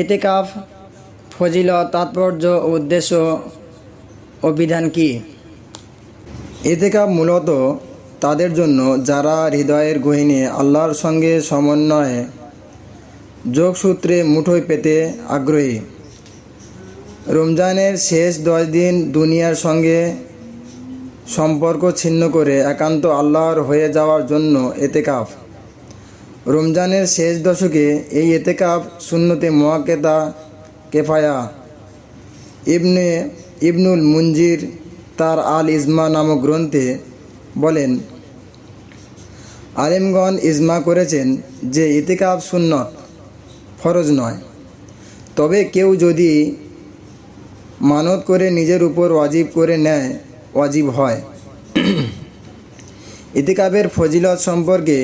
এতেকাফ, ফজিলত, তাৎপর্য উদ্দেশ্য ও বিধান কি? এতেকাব মূলত তাদের জন্য যারা হৃদয়ের গহিনে আল্লাহর সঙ্গে সমন্বয়ে যোগসূত্রে মুঠোয় পেতে আগ্রহী। রমজানের শেষ দশ দিন দুনিয়ার সঙ্গে সম্পর্ক ছিন্ন করে একান্ত আল্লাহর হয়ে যাওয়ার জন্য এতেকাফ। রমজানের শেষ দশকে এই এতেকাফ শূন্যতে মোয়াক্কেতা কেফায়া। ইবনে ইবনুল মুঞ্জির তার আল ইজমা নামক গ্রন্থে বলেন, আলিমগণ ইজমা করেছেন যে ইতিকাব সুন্নত ফরজ নয়। তবে কেউ যদি মানত করে নিজের উপর ওয়াজিব করে নেয়, ওয়াজিব হয়। ইতিকাবের ফজিলত সম্পর্কে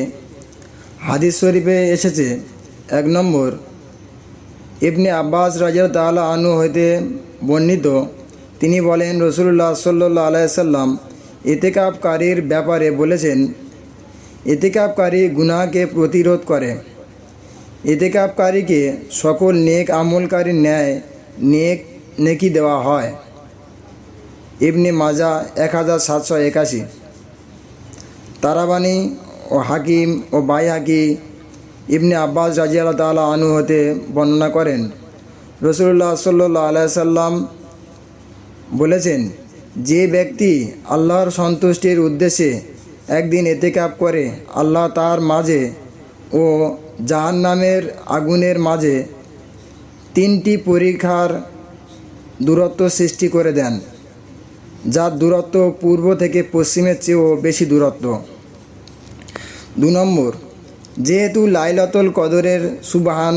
হাদিস শরীফে এসেছে, এক নম্বর, ইবনে আব্বাস রাজা তাআলা আনু হইতে বর্ণিত, তিনি বলেন রসুল্লাহ সাল্লাহ আলাইসাল্লাম ইতেকাবকারীর ব্যাপারে বলেছেন ইতেকাবকারী গুনাহকে প্রতিরোধ করে। ইতেকাবকারীকে সকল নেক আমলকারীর ন্যায় নেক নেকি দেওয়া হয়। ইবনে মাজা এক হাজার সাতশো একাশি। তারাবানি ও হাকিম ও বাই হাকি ইবনে আব্বাস রাজিয়াল তালা আনু হতে বর্ণনা করেন। রসুল্লাহ সাল্লাহ আলাইসাল্লাম বলেছেন, যে ব্যক্তি আল্লাহর সন্তুষ্টির উদ্দেশ্যে একদিন এতেকাপ করে, আল্লাহ তার মাঝে ও জাহান্নামের আগুনের মাঝে তিনটি পরীক্ষার দূরত্ব সৃষ্টি করে দেন, যার দূরত্ব পূর্ব থেকে পশ্চিমের চেয়েও বেশি দূরত্ব। দু নম্বর, যেহেতু লাইলাতুল কদরের সুবাহান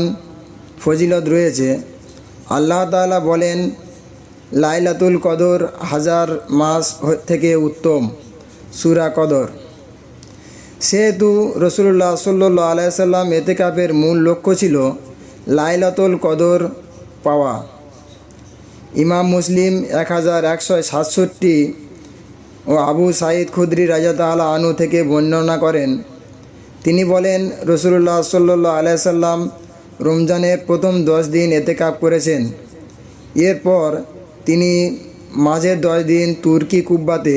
ফজিলত রয়েছে, আল্লাহ তাআলা বলেন, লাইলাতুল কদর হাজার মাস থেকে উত্তম, সুরা কদর। সেহেতু রসুল্লাহ সাল্লাহ আলাইসাল্লাম এতেকাপের মূল লক্ষ্য ছিল লাইলাতুল কদর পাওয়া। ইমাম মুসলিম এক হাজার একশো সাতষট্টি ও আবু সাইদ খুদ্রি রাজা তাআলা আনু থেকে বর্ণনা করেন তিনি বলেন রসুল্লাহ সাল্লাহ আলাইসাল্লাম রমজানের প্রথম দশ দিন এতে কাপ করেছেন। এরপর তিনি মাঝের দশ দিন তুর্কি কুব্বাতে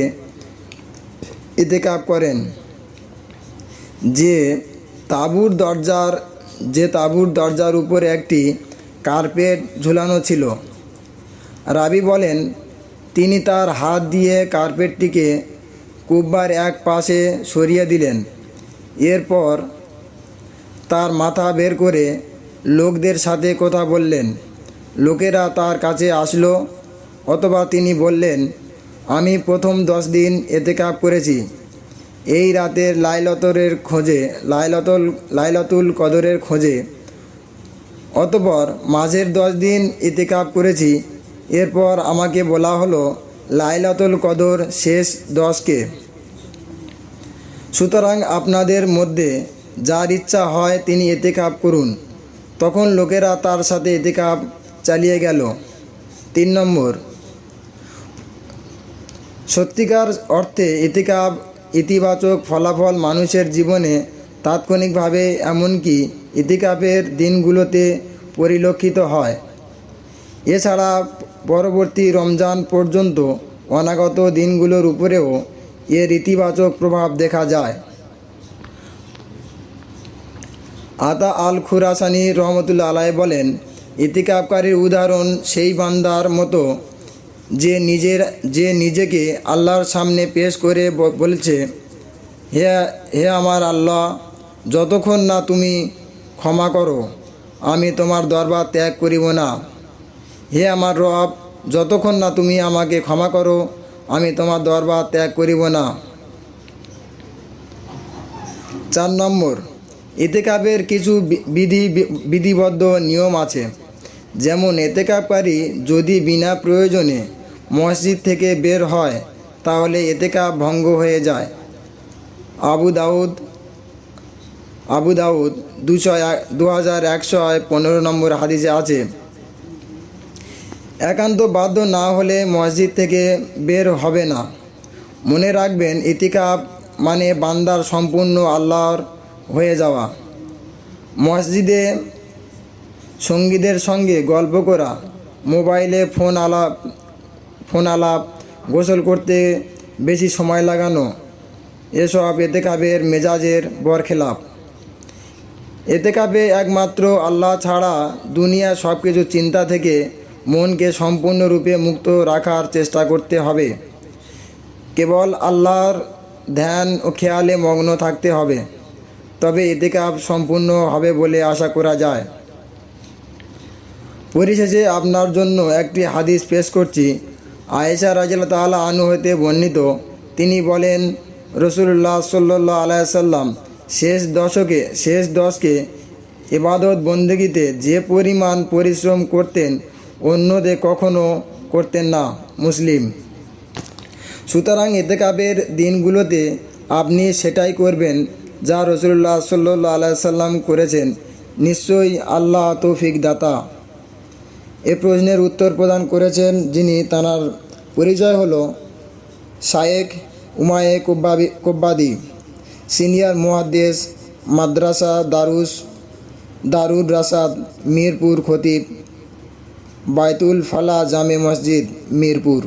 এতেকাপ করেন। যে তাঁবুর দরজার, যে তাঁবুর দরজার উপরে একটি কার্পেট ঝুলানো ছিল। রাবি বলেন, তিনি তার হাত দিয়ে কার্পেটটিকে কুব্বার এক পাশে সরিয়ে দিলেন। এরপর তার মাথা বের করে লোকদের সাথে কথা বললেন। লোকেরা তার কাছে আসলো, অথবা তিনি বললেন, আমি প্রথম দশ দিন এতেকাপ করেছি। এই রাতের লাইলতরের খোঁজে, লাইলতল, লাইলতুল কদরের খোঁজে। অতপর মাঝের দশ দিন ইতিকাপ করেছি। এরপর আমাকে বলা হলো, লাইলাতুল কদর শেষ দশকে। সুতরাং আপনাদের মধ্যে যার ইচ্ছা হয় তিনি এতেকাপ করুন। তখন লোকেরা তার সাথে এতেকাপ চালিয়ে গেল। তিন নম্বর। সত্যিকার অর্থে ইতিকাব ইতিবাচক ফলাফল মানুষের জীবনে তাৎক্ষণিকভাবে এমনকি ইতিকাপের দিনগুলোতে পরিলক্ষিত হয়। এছাড়া পরবর্তী রমজান পর্যন্ত অনাগত দিনগুলোর উপরেও এর ইতিবাচক প্রভাব দেখা যায়। আতা আল খুরাসানি রহমতুল্লা আলাই বলেন ইতিকাবকারীর উদাহরণ সেই বান্দার মতো যে নিজের, যে নিজেকে আল্লাহর সামনে পেশ করে বলছে, হে হে আমার আল্লাহ, যতক্ষণ না তুমি ক্ষমা করো, আমি তোমার দরবার ত্যাগ করিব না। হে আমার রব, যতক্ষণ না তুমি আমাকে ক্ষমা করো আমি তোমার দরবার ত্যাগ করিব না। চার নম্বর এতেকাবের কিছু বিধি বিধিবদ্ধ নিয়ম আছে। যেমন এতেকাবকারী যদি বিনা প্রয়োজনে মসজিদ থেকে বের হয়, তাহলে এতেকাব ভঙ্গ হয়ে যায়। আবু দাউদ আবু দাউদ দুশো দু হাজার একশো পনেরো নম্বর হাদিসে আছে একান্ত বাধ্য না হলে মসজিদ থেকে বের হবে না। মনে রাখবেন ইতিকাপ মানে বান্দার সম্পূর্ণ আল্লাহর হয়ে যাওয়া। মসজিদে সঙ্গীদের সঙ্গে গল্প করা, মোবাইলে ফোন আলাপ ফোন আলাপ গোসল করতে বেশি সময় লাগানো, এসব এতেকাবের মেজাজের বরখেলাপ। এতেকাবে একমাত্র আল্লাহ ছাড়া দুনিয়া সব কিছু চিন্তা থেকে মনকে সম্পূর্ণরূপে মুক্ত রাখার চেষ্টা করতে হবে। কেবল আল্লাহর ধ্যান ও খেয়ালে মগ্ন থাকতে হবে। তবে এতেকাব সম্পূর্ণ হবে বলে আশা করা যায়। পরিশেষে আপনার জন্য একটি হাদিস পেশ করছি। আয়েশা রাজিল তালা আনু হতে বর্ণিত, তিনি বলেন রসুল্লাহ সাল্লাহ আলাইসাল্লাম শেষ দশকে শেষ দশকে ইবাদত বন্দগিতে যে পরিমাণ পরিশ্রম করতেন অন্যদের কখনো করতেন না, মুসলিম। সুতরাং এতেকাবের দিনগুলোতে আপনি সেটাই করবেন যা রসুল্লাহ সাল্লাহ আলাইসাল্লাম করেছেন। নিশ্চয়ই আল্লাহ তৌফিক দাতা। এ প্রশ্নের উত্তর প্রদান করেছেন যিনি তানার পরিচয় হল শায়েক উমায়ে কোব্বাবি কোব্বাদি, সিনিয়র মুহাদ্দেস, মাদ্রাসা দারুস দারুল রাসাদ, মিরপুর খতিব। বাইতুল ফালা জামে মসজিদ মিরপুর।